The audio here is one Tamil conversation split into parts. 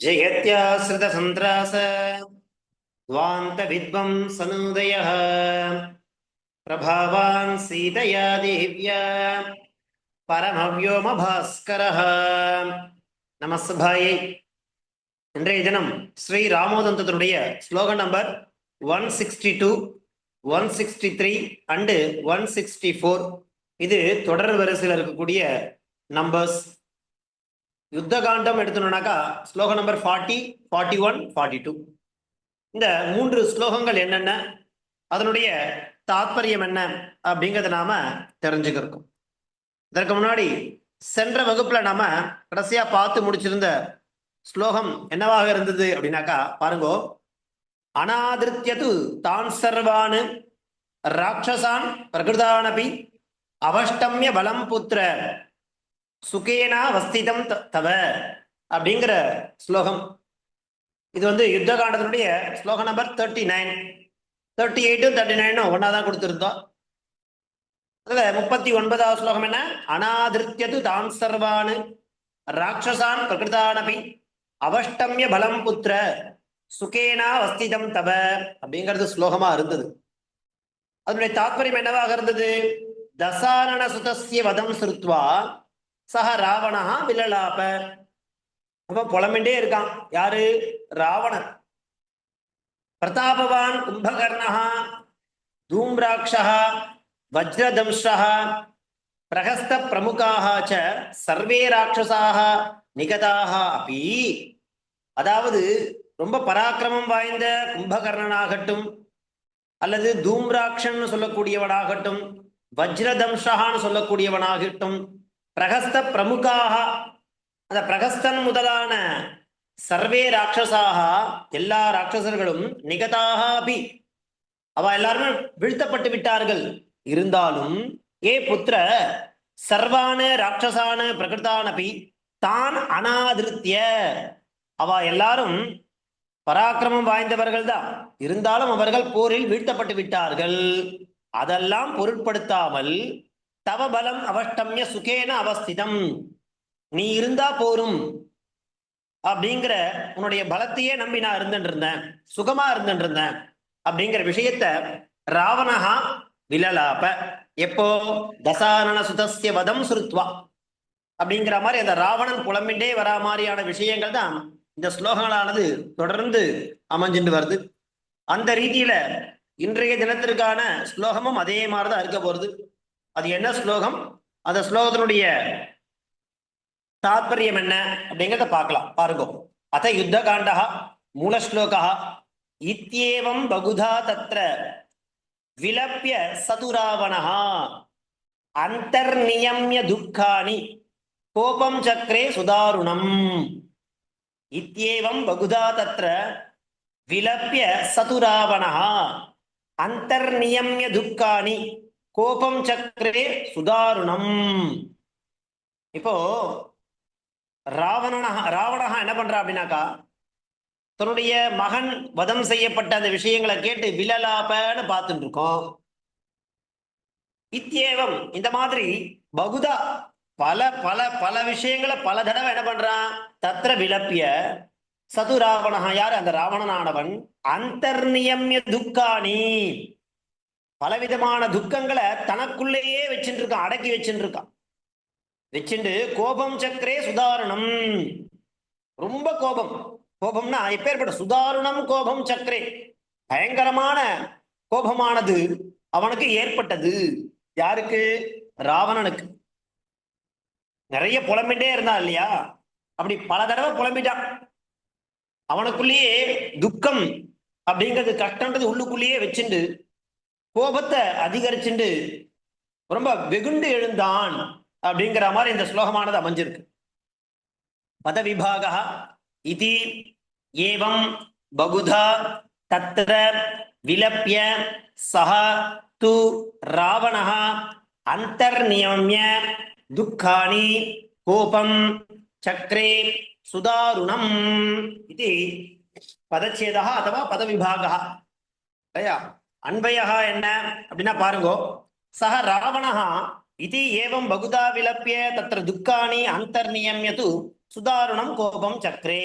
जयत्याश्रितसन्त्रास द्वान्तविद्वं सनोदयः प्रभावान् सीतया देव्या பரமவ்யோமபாஸ்கரः நமஸ்பாயை இன்றைய தினம் ஸ்ரீ ராமோதந்தத்தினுடைய slogan number one sixty two one sixty three and one sixty four இது தொடர் வரிசையில் இருக்கக்கூடிய நம்பர்ஸ் யுத்த காண்டம் எடுத்தோம்னாக்கா ஸ்லோகம் number forty forty one forty two இந்த மூன்று ஸ்லோகங்கள் என்னென்ன? அதனுடைய தாத்பரியம் என்ன? அப்படிங்கிறத நாம தெரிஞ்சுக்கிறோம். இதற்கு முன்னாடி சென்ற வகுப்புல நாம கடைசியா பார்த்து முடிச்சிருந்த ஸ்லோகம் என்னவாக இருந்தது அப்படின்னாக்கா பாருங்கோ. அனாதிருத்தியது தான் சர்வானு ராட்சசான் பிரகிருதானபி அவஷ்டம்ய பலம் புத்திர. சுகேனா வஸ்திதம் தவ அப்படிங்கிற ஸ்லோகம். இது வந்து யுத்த காண்டத்தினுடைய ஸ்லோகம் நம்பர் தேர்ட்டி நைன் தேர்ட்டி எயிட்டும் தேர்ட்டி நைனும் ஒன்னா தான் கொடுத்துருந்தோம் அதுல முப்பத்தி ஒன்பதாவது ஸ்லோகம் என்ன? அனாதிருத்தியது தான் சர்வானு. ராட்சசான் பிரகிருதானபி. அவஷ்டம்ய பலம் புத்திர. சுகேனா வஸ்திதம் தவ அப்படிங்கிறது ஸ்லோகமா இருந்தது. அதனுடைய தாத்பரியம் என்னவாக இருந்தது? தசாரண சுதசிய வதம் சுருத்வா. சக ராவணா வில்லலாப அவன் புலம்பிண்டே இருக்கான். யாரு? ராவணன். பிரதாபவான் கும்பகர்ணா தூம்ராட்சா வஜ்ரதம்ஷः பிரகஸ்த பிரமுகாக சர்வே ராட்சசாக நிகதாக அப்பி அதாவது ரொம்ப பராக்கிரமம் வாய்ந்த கும்பகர்ணனாகட்டும் அல்லது தூம்ராட்சன் சொல்லக்கூடியவனாகட்டும் வஜ்ரதம்ஷான்னு சொல்லக்கூடியவனாகட்டும் பிரகஸ்த பிரமுகாக அந்த பிரகஸ்தன் முதலான சர்வே ராட்சசாக எல்லா ராட்சசர்களும் நிகதாக அபி. அவ எல்லாருமே வீழ்த்தப்பட்டு விட்டார்கள். இருந்தாலும் ஏ புத்திர சர்வான ராட்சசான பிரகிருதானபி தான் அனாதிருத்திய. அவ எல்லாரும் பராக்கிரமம் வாய்ந்தவர்கள் தான் இருந்தாலும் அவர்கள் போரில் வீழ்த்தப்பட்டு விட்டார்கள். அதெல்லாம் பொருட்படுத்தாமல் தவ பலம் அவஷ்டம்ய சுகேன அவஸ்திதம். நீ இருந்தா போரும். அப்படிங்கிற உன்னுடைய பலத்தையே நம்பி நான் இருந்துட்டு இருந்தேன் சுகமா இருந்துட்டு இருந்தேன் அப்படிங்கிற விஷயத்த ராவணஹா விலலாப எப்போ? தசானன சுதசிய வதம் சுருத்வா. அப்படிங்கிற மாதிரி அந்த ராவணன் புலம்பின்றே வரா மாதிரியான விஷயங்கள் தான் இந்த ஸ்லோகங்களானது தொடர்ந்து அமைஞ்சுட்டு வருது. அந்த ரீதியில இன்றைய தினத்திற்கான ஸ்லோகமும் அதே மாதிரிதான் இருக்க போறது அது என்ன ஸ்லோகம்? அந்த ஸ்லோகத்தினுடைய தாத்பரியம் என்ன? அப்படிங்கிறத பார்க்கலாம். பாருங்க. அத யுத்த காண்டா மூலஸ்லோகா இத்தியேவம் பகுதா தத்ர விலப்பிய சதுராவணா அந்தர்நியமிய துக்காணி கோபம் சக்கரே சுதாருணம். இத்தியேவம் பகுதா தத்ர விலப்பிய சதுராவணா அந்தர்நியமிய துக்காணி கோபம் சக்கரே சுதாருணம். இப்போ ராவணனா ராவணா என்ன பண்றா அப்படின்னாக்கா தன்னுடைய மகன் வதம் செய்யப்பட்ட அந்த விஷயங்களை கேட்டு விலலாப்பன்னு பார்த்துட்டு இருக்கோம் இத்தியேவம் இந்த மாதிரி பகுதா பல பல பல விஷயங்களை பல தடவை என்ன பண்றான் தத்திர விளப்பிய சது ராவணா யார்? அந்த ராவணனானவன். அந்தர்நியம்ய துக்காணி. பலவிதமான துக்கங்களை தனக்குள்ளேயே வச்சுட்டு இருக்கான் அடக்கி வச்சுட்டு இருக்கான் கோபம் சக்கரே சுதாரணம். ரொம்ப கோபம். கோபம்னா எப்பேற்பட்ட சுதாரணம் கோபம் சக்கரே. பயங்கரமான கோபமானது அவனுக்கு ஏற்பட்டது. யாருக்கு? ராவணனுக்கு. நிறைய புலம்பிட்டே இருந்தான் இல்லையா? அப்படி பல தடவை புலம்பிட்டான். அவனுக்குள்ளேயே துக்கம் அப்படிங்கிறது கஷ்டன்றது உள்ளுக்குள்ளேயே வச்சுண்டு கோபத்தை அதிகரிச்சுண்டு ரொம்ப வெகுண்டு எழுந்தான் அப்படிங்கிற மாதிரி இந்த ஸ்லோகமானது அமைஞ்சிருக்கு. பத இது ஏவம் பகுதா தத்திர விலப்பிய சஹ து ராவணः அந்தர்நியமிய துக்காணி கோபம் சக்கரே சுதாருணம் இது பதச்சேதா அதுவா பதவிபாகா. இல்லையா அன்பையா என்ன? அப்படின்னா பாருங்கோ. சக ராவணः இது ஏவம் பகுதா விலப்பிய தத்திர துக்காணி அந்தர்நியமியது சுதாரணம் கோபம் சக்கரே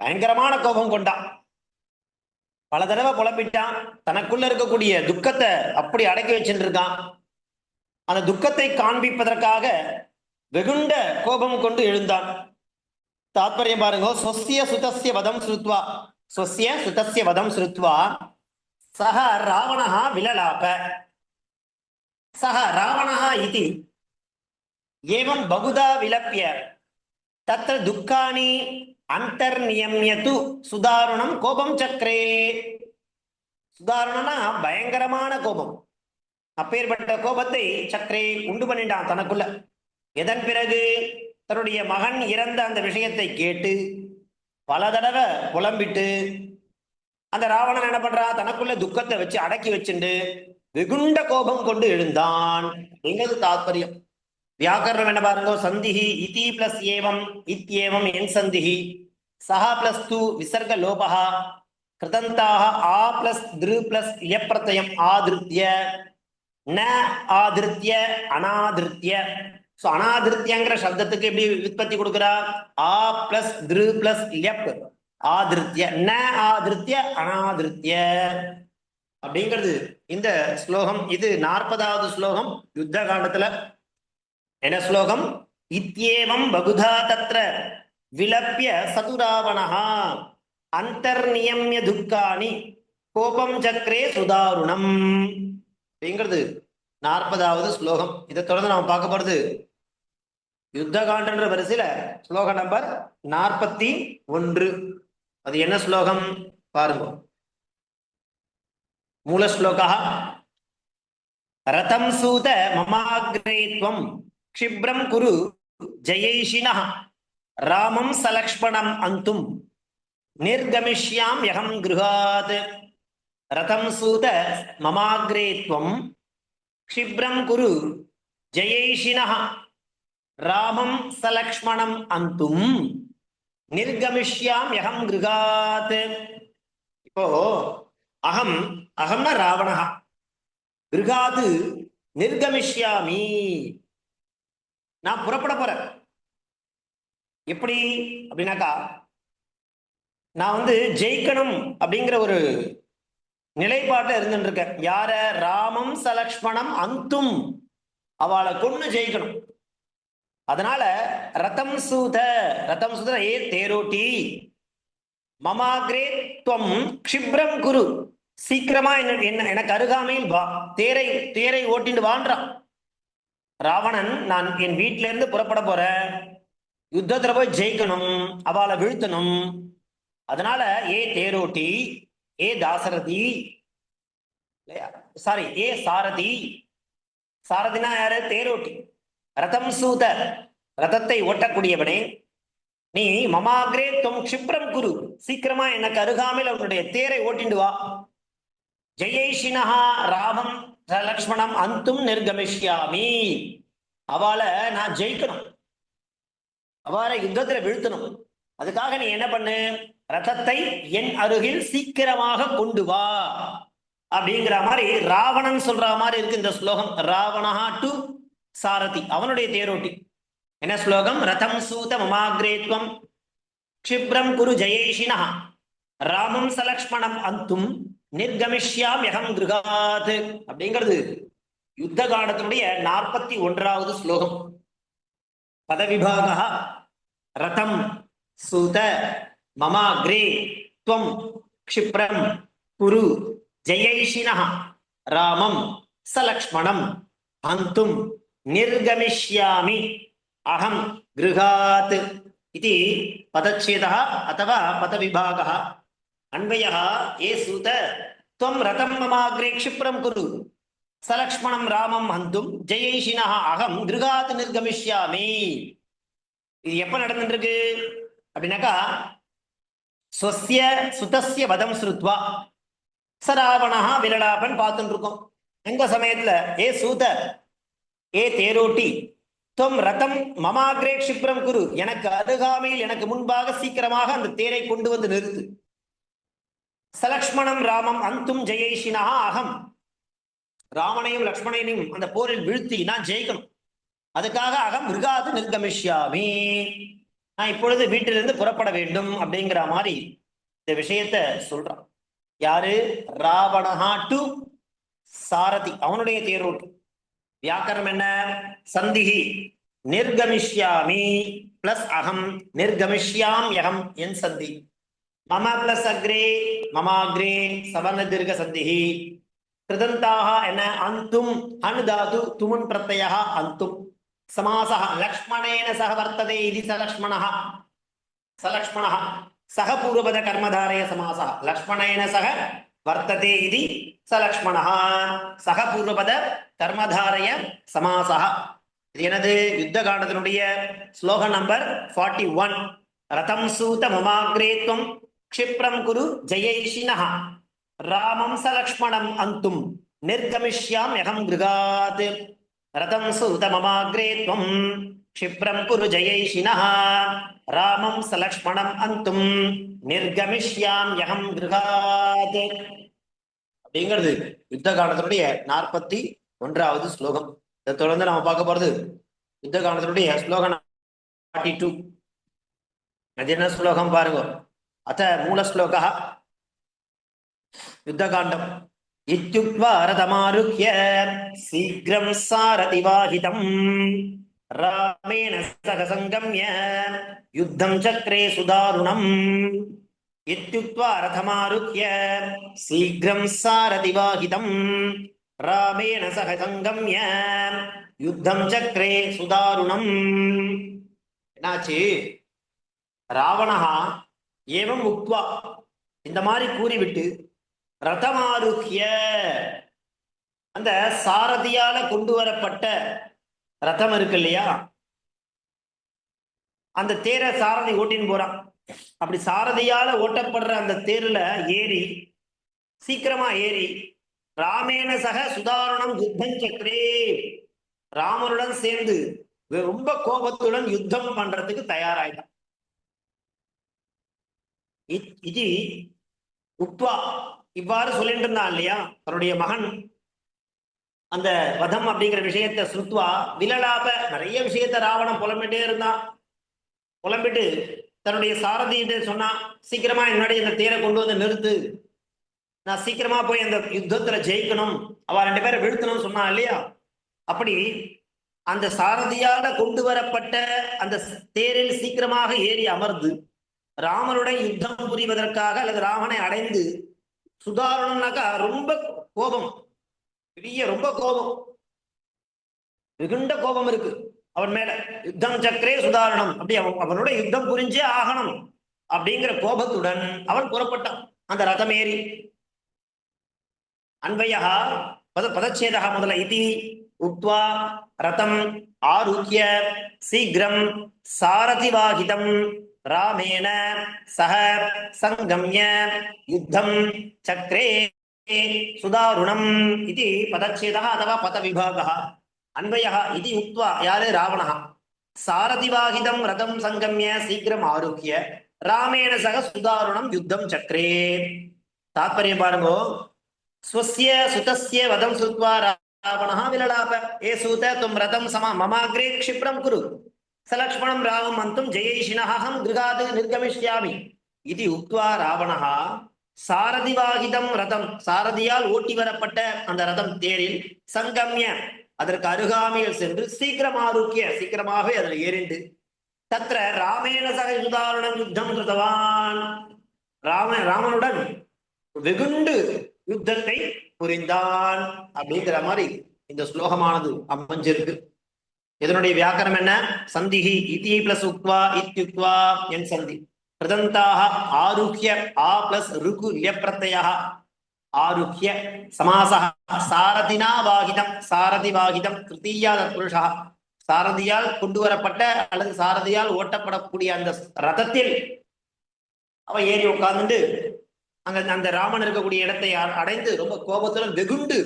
பயங்கரமான கோபம் கொண்டான் பல தடவை புலம்பிட்டான். தனக்குள்ள இருக்கக்கூடிய துக்கத்தை அப்படி அடக்கி வச்சுட்டு இருக்கான் அந்த துக்கத்தை காண்பிப்பதற்காக வெகுண்ட கோபம் கொண்டு எழுந்தான். தாத்பரியம் பாருங்க. சொஸ்ய சுதஸ்ய வதம் சுருத்வா சொஸ்ய சுதஸ்ய வதம் சுருத்வா சக ராவணா விலலாப. சக ராவணா இது ஏவம் பகுதா விலப்பிய தத்திர துக்கானி அந்தர்நியம்யத்து சுதாரணம் கோபம் சக்கரே சுதாரணம்னா பயங்கரமான கோபம். அப்பேற்பட்ட கோபத்தை சக்கரே உண்டு பண்ணிட்டான் தனக்குள்ள. எதன் பிறகு? தன்னுடைய மகன் இறந்த அந்த விஷயத்தை கேட்டு பல தடவை புலம்பிட்டு அந்த ராவணன் என்ன பண்றா? தனக்குள்ள துக்கத்தை வச்சு அடக்கி வச்சுண்டு வெகுண்ட கோபம் கொண்டு எழுந்தான். எங்கிறது தாத்பரியம். வியாக்கரணம் என்ன பாருங்க? சந்திஹி இதி பிளஸ் ஏவம் இத்யேவம் என் சந்திஹி. சஹா பிளஸ் து விசர்க லோபா கிருதந்தாக ஆ பிளஸ் திரு பிளஸ் இயப்பிரத்தயம் ஆதிருத்திய. ந ஆதிருத்திய அனாதிருத்திய. சோ அனாதிருத்தியங்கிற சப்தத்துக்கு எப்படி விற்பத்தி கொடுக்குறா? ஆ பிளஸ் திரு பிளஸ் இயப் ஆதிருத்திய ந ஆதிருத்திய அனாதிருத்திய. அப்படிங்கிறது இந்த ஸ்லோகம் இது நாற்பதாவது ஸ்லோகம் யுத்த காண்டத்துல. என்ன ஸ்லோகம்? இத்தியேவம் பகுதா தத்ர விலப்பிய சதுராவணஹா. அந்தர்நியமிய துக்கானி கோபம் சக்கரே சுதாருணம். அப்படிங்கிறது நாற்பதாவது ஸ்லோகம். இதை தொடர்ந்து நாம் பார்க்க போறது யுத்த காண்டன்ற வரிசையில ஸ்லோக நம்பர் நாற்பத்தி ஒன்று. அது என்ன ஸ்லோகம்? பாருங்க. மூல ஸ்லோகா ரதம் சூத மமாகிரேத்வம் க்ஷிப்ரம் குரு. ஜெயைஷினா ராமம் சலக்ஷ்மணம் அந்தும். நிர்கமிஷ்யாம் யகம் கிருஹாத் ரதம் சூத மமாகிரேத்வம் க்ஷிப்ரம் குரு. ஜெயைஷினா ராமம் சலக்ஷ்மணம் அந்தும். நிர்கமிஷ்யாம் எகம் கிருகாத். இப்போ அகம் அகம்னா ராவணஹா கிருகாது நிர்கமிஷ்யாமி. நான் புறப்பட போறேன். எப்படி அப்படின்னாக்கா நான் வந்து ஜெயிக்கணும் அப்படிங்கிற ஒரு நிலைப்பாட்டை இருந்துட்டு இருக்கேன். யார? ராமம் சலக்ஷ்மணம் அந்தும். அவளை கொண்டு ஜெயிக்கணும். அதனால ரதம் சூத ரதம் சூத ஏ தேரோட்டி. மமாகிரே துவம் க்ஷிப்ரம் குரு. சீக்கிரமா என்ன என்ன எனக்கு அருகாமையில் வா. தேரை தேரை ஓட்டிட்டு வான்றான். ராவணன் நான் என் வீட்டில இருந்து புறப்பட போறேன். யுத்தத்துல போய் ஜெயிக்கணும் அவளை வீழ்த்தணும். அதனால ஏ தேரோட்டி ஏ தாசரதி சாரி ஏ சாரதி. சாரதினா யாரு? தேரோட்டி. ரதம் சூத ரதத்தை ஓட்டக்கூடியவனே நீ மமாகிரே தொம் க்ஷிப்ரம் குரு. சீக்கிரமா எனக்கு அருகாமையில் அவனுடைய தேரை ஓட்டிண்டு வா. ஜெயேஷினஹா ராமம் லக்ஷ்மணம் அந்தும் நிர்கமிஷ்யாமி. அவளை நான் ஜெயிக்கணும். அவளை யுத்தத்துல வீழ்த்தணும். அதுக்காக நீ என்ன பண்ணு? ரதத்தை என் அருகில் சீக்கிரமாக கொண்டு வா. அப்படிங்கிற மாதிரி ராவணன் சொல்ற மாதிரி இருக்கு இந்த ஸ்லோகம். ராவணஹா டு சாரதி அவனுடைய தேரோட்டி. என்ன ஸ்லோகம்? ரதம் சூத மமாகிரேத்வம் க்ஷிப்ரம் குரு ஜெயேஷினா ராமம் சலக்ஷ்மணம் அந்தும் நிர்கமிஷ்யாம் யகம் கிருகாத். அப்படிங்கிறது யுத்த காலத்தினுடைய நாற்பத்தி ஒன்றாவது ஸ்லோகம். பதவிபாக ரதம் சூத மமாகிரே துவம் க்ஷிப்ரம் குரு ஜெயைஷினா ராமம் சலக்ஷ்மணம் அந்தும் நிர்கமிஷ்யாமி அகம் கிருகாத் இது பதச்சேதா அத்தவா பதவிபாக அன்வய ஏ சூத துவம் ரதம் மமாகிரே க்ஷிப்ரம் குரு சலக்ஷ்மணம் ராமம் ஹந்தும் ஜெயேஷினா அகம் கிருகாத் நிர்கமிஷ்யாமி இது எப்ப நடந்துருக்கு? அப்படின்னாக்கா ஸ்வசிய சுதசிய வதம் ஸ்ருத்வா। சராவணா விலலாபன் பார்த்துட்டு இருக்கோம் எங்க சமயத்துல ஏ சூத ஏ தேரோட்டி. தொம் ரதம் மமாகிரே க்ஷிப்ரம் குரு. எனக்கு அருகாமையில் எனக்கு முன்பாக சீக்கிரமாக அந்த தேரை கொண்டு வந்து நிறுத்து. சலக்ஷ்மணம் ராமம் அந்தும் ஜெயேஷினா அகம். ராமனையும் லக்ஷ்மணனையும் அந்த போரில் வீழ்த்தி நான் ஜெயிக்கணும். அதுக்காக அகம் மிருகாது நிர்கமிஷ்யாமி. நான் இப்பொழுது வீட்டிலிருந்து புறப்பட வேண்டும் அப்படிங்கிற மாதிரி இந்த விஷயத்த சொல்றான். யாரு? ராவணஹா டு சாரதி. அவனுடைய தேரோட்டு. வியாக்கரம் என்ன? சந்திஹி. நிர்கமிஷ்யாமி பிளஸ் அகம். நிர்கமிஷ்யாம் யகம் என் சந்தி. மம பிளஸ் அக்ரே மமாக்ரே சவர்ண தீர்க்க சந்திஹி. கிருதந்தாக என்ன? அந்தும் அனு தாது துமுன் பிரத்யः அந்தும். சமாசः லக்ஷ்மணேன சக வர்த்ததே இது ச லக்ஷ்மணः. ச லக்ஷ்மணः. சக பூர்வபத கர்மதாரய சமாசா. லக்ஷ்மணேன சக வர்த்ததே இது ச லக்ஷ்மணா சக பூர்வபத கர்மதாரய சமாசः இது எனது யுத்த காண்டத்தினுடைய ஸ்லோக நம்பர் ஃபார்ட்டி ஒன். ரதம் சூத மமாக்ரேத்வம் க்ஷிப்ரம் குரு ஜெயைஷினः ராமம் ச லக்ஷ்மணம் அந்தும் நிர்கமிஷ்யாம் யகம் கிருகாத். ரதம் சூத மமாக்ரே त्वம் க்ஷிப்ரம் குரு ஜெயைஷினः ராமம் ச அந்தும். நிர்கமிஷ்யாம் யகம் கிருகாத். அப்படிங்கிறது யுத்த காலத்தினுடைய நாற்பத்தி ஒன்றாவது ஸ்லோகம். இதை தொடர்ந்து நம்ம பார்க்க போறது யுத்த காலத்தினுடைய ஸ்லோகம் ஃபார்ட்டி டூ. அது என்ன ஸ்லோகம் பாருங்க. அத்த மூல ஸ்லோகா? யுத்தகாண்டம் இத்யுக்வா ரதமாருஹ்ய. சீக்கிரம் சாரதிவாகிதம் ராமேண சக சங்கம்ய யுத்தம் சக்ரே சுதாருணம் இத்யுக்த்வா ரதமாருத்ய சீக்கிரம் சாரதிவாகிதம் ராமேண சக சங்கம்ய யுத்தம் சக்ரே சுதாருணம் என்னாச்சு ராவணஹா ஏவம் உக்வா இந்த மாதிரி கூறிவிட்டு ரதமாருக்கிய அந்த சாரதியால கொண்டு வரப்பட்ட ரதம் இருக்கு இல்லையா? அந்த தேரை சாரதி ஓட்டின்னு போறான். அப்படி சாரதியால ஓட்டப்படுற அந்த தேர்ல ஏறி சீக்கிரமா ஏறி ராமேண சக சுதாரணம் யுத்தம் சக்கரே ராமனுடன் சேர்ந்து ரொம்ப கோபத்துடன் யுத்தம் பண்றதுக்கு தயாராயிட்டான். இது உப்வா இவ்வாறு சொல்லிட்டு இருந்தான் இல்லையா? தன்னுடைய மகன் அந்த வதம் அப்படிங்கிற விஷயத்த சுருத்வா விலலாப நிறைய விஷயத்த ராவணம் புலம்பிட்டே இருந்தான். புலம்பிட்டு தன்னுடைய சாரதியிட்ட சொன்னா சீக்கிரமா என்னுடைய இந்த தேரை கொண்டு வந்து நிறுத்து. நான் சீக்கிரமா போய் அந்த யுத்தத்துல ஜெயிக்கணும். அவ ரெண்டு பேரை வீழ்த்தணும்னு சொன்னான் இல்லையா? அப்படி அந்த சாரதியால கொண்டு வரப்பட்ட அந்த தேரில் சீக்கிரமாக ஏறி அமர்ந்து ராமனுடன் யுத்தம் புரிவதற்காக அல்லது ராமனை அடைந்து சுதாரணம்னாக்கா ரொம்ப கோபம். பெரிய ரொம்ப கோபம். மிகுந்த கோபம் இருக்கு. அவன் மேல யுத்தம் சக்கரே சுதாரணம். அப்படி அவன் அவனோட யுத்தம் புரிஞ்சே ஆகணும். அப்படிங்கிற கோபத்துடன் அவன் புறப்பட்டான். அந்த ரதமேறி. ஏறி அன்வயா பத பதச்சேதா முதல இதி. உக்வா ரதம் ஆருக்கிய சீக்கிரம் சாரதிவாகிதம். ராமேண சக சங்கம்ய யுத்தம் சக்கரே சுதாருணம் இது பதச்சேதா அதவா பத விபாகா அன்வயः இது உக்த்வா யாரு ராவணः சாரதிவாகிதம் ரதம் சங்கமிய சீக்கிரம் ஆரோக்கிய ராமேண சக சுதாருணம் யுத்தம் சக்ரே தாத்பரியம் பாருங்கோ ஸ்வசிய சுதஸ்ய வதம் சுத்வா ராவணः விலலாப ஏ சூத தும் ரதம் சம மமாக்ரே க்ஷிப்ரம் குரு சலக்ஷ்மணம் ராவம் அந்தும் ஜெயேஷினஹம் கிருகாது நிர்கமிஷ்யாமி இது உக்த்வா ராவணः சாரதிவாகிதம் ரதம். சாரதியால் ஓட்டி வரப்பட்ட அந்த ரதம் தேரில் சங்கம்ய அதற்கு அருகாமையில் சென்று சீக்கிரம் ஆரோக்கிய சீக்கிரமாகவே அதில் ஏறிண்டு. தத்திர ராமேண சக யுதாருடன் யுத்தம் கிருதவான் ராம ராமனுடன் வெகுண்டு யுத்தத்தை புரிந்தான் அப்படிங்கிற மாதிரி இந்த ஸ்லோகமானது அமைஞ்சிருக்கு. இதனுடைய வியாக்கரம் என்ன? சந்திஹி இதி பிளஸ் உக்வா இத்யுக்வா என் சந்தி. பிரதந்தாக ஆருஹ்ய ஆ பிளஸ் ருகு லியப்பிரத்தய ஆருஹ்ய சமாசா சாரதினா வாகிதம் சாரதி வாகிதம் திருத்தீயா புருஷா சாரதியால் கொண்டு வரப்பட்ட அல்லது சாரதியால் ஓட்டப்படக்கூடிய அந்த ரதத்தில் அவன் ஏறி உட்கார்ந்துட்டு அங்க அந்த ராமன் இருக்கக்கூடிய இடத்தை அடைந்து ரொம்ப கோபத்துடன் வெகுண்டு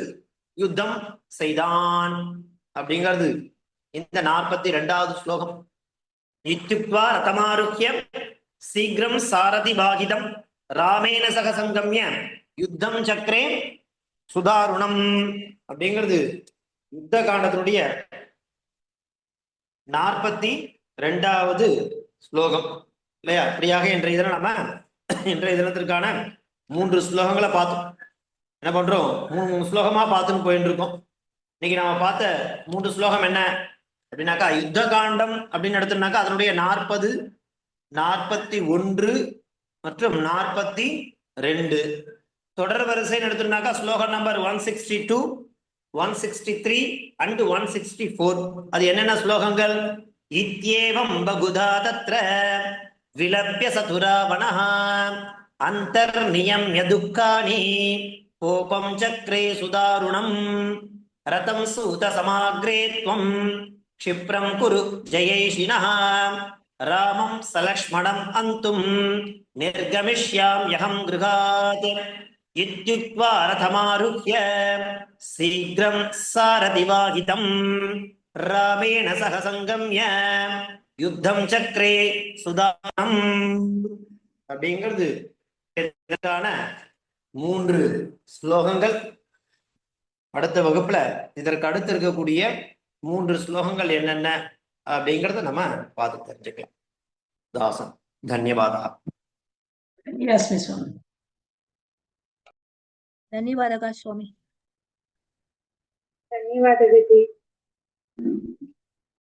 யுத்தம் செய்தான் அப்படிங்கிறது. இந்த நாற்பத்தி ரெண்டாவது ஸ்லோகம். இத்துக்வா ரதமாருக்கியம் சீக்கிரம் சாரதி பாகிதம் ராமேன சக சங்கம்ய. யுத்தம் சக்கரே சுதாருணம். அப்படிங்கிறது யுத்த காண்டத்தினுடைய நாற்பத்தி ரெண்டாவது ஸ்லோகம். இல்லையா? இப்படியாக இன்றைய தினம் நம்ம இன்றைய தினத்திற்கான மூன்று ஸ்லோகங்களை பார்த்தோம். என்ன பண்றோம்? மூணு மூணு ஸ்லோகமா பார்த்துன்னு போயிட்டு இருக்கோம் இன்னைக்கு நாம பார்த்த மூன்று ஸ்லோகம் என்ன? அப்படின்னாக்கா யுத்த காண்டம் அப்படின்னு எடுத்தோம்னாக்கா அதனுடைய நாற்பது நாற்பத்தி ஒன்று மற்றும் நாற்பத்தி ரெண்டு தொடர் வரிசைன்னு எடுத்தோம்னாக்கா ஸ்லோகம் number one sixty two one sixty three and one sixty four அது என்னென்ன ஸ்லோகங்கள் இத்யேவம் பகுதா தத்ர விலப்பிய சதுராவணः அந்தர்நியம்ய துக்கானி கோபம் சக்ரே சுதாருணம் ரதம் சூத சமாக்ரே त्वं क्षिप्रं குரு ஜெயைஷினः ராமம் சலக்ஷ்மணம் அந்தும் நிர்கமிஷ்யாம் யகம் கிருகாத் இத்யுக்வா ரதமாருஹ்ய சீக்கிரம் சாரதிவாகிதம் ராமேண சக சங்கம்ய யுத்தம் சக்ரே சுதானம் அப்படிங்கிறது மூன்று ஸ்லோகங்கள். அடுத்த வகுப்புல இதற்கு அடுத்து இருக்கக்கூடிய மூன்று ஸ்லோகங்கள் என்னென்ன? அப்படிங்கிறத நம்ம பார்த்து தெரிஞ்சுக்கலாம். தாசன் தன்யவாதா. சுவாமி ధన్యవాదాలు స్వామి ధన్యవాదాలు